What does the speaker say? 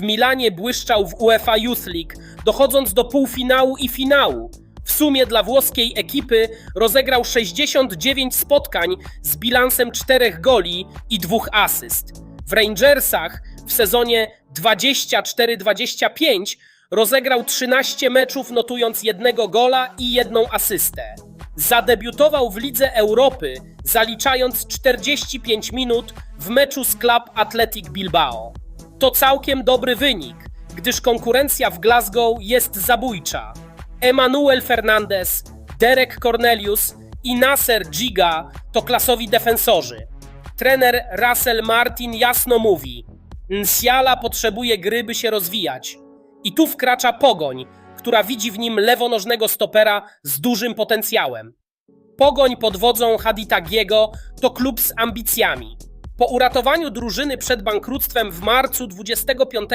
W Milanie błyszczał w UEFA Youth League, dochodząc do półfinału i finału. W sumie dla włoskiej ekipy rozegrał 69 spotkań z bilansem 4 goli i 2 asyst. W Rangersach w sezonie 24-25 rozegrał 13 meczów, notując jednego gola i jedną asystę. Zadebiutował w Lidze Europy, zaliczając 45 minut w meczu z Club Athletic Bilbao. To całkiem dobry wynik, gdyż konkurencja w Glasgow jest zabójcza. Emanuel Fernandez, Derek Cornelius i Nasser Giga to klasowi defensorzy. Trener Russell Martin jasno mówi: Nsiala potrzebuje gry, by się rozwijać. I tu wkracza Pogoń, która widzi w nim lewonożnego stopera z dużym potencjałem. Pogoń pod wodzą Haditagiego to klub z ambicjami. Po uratowaniu drużyny przed bankructwem w marcu 25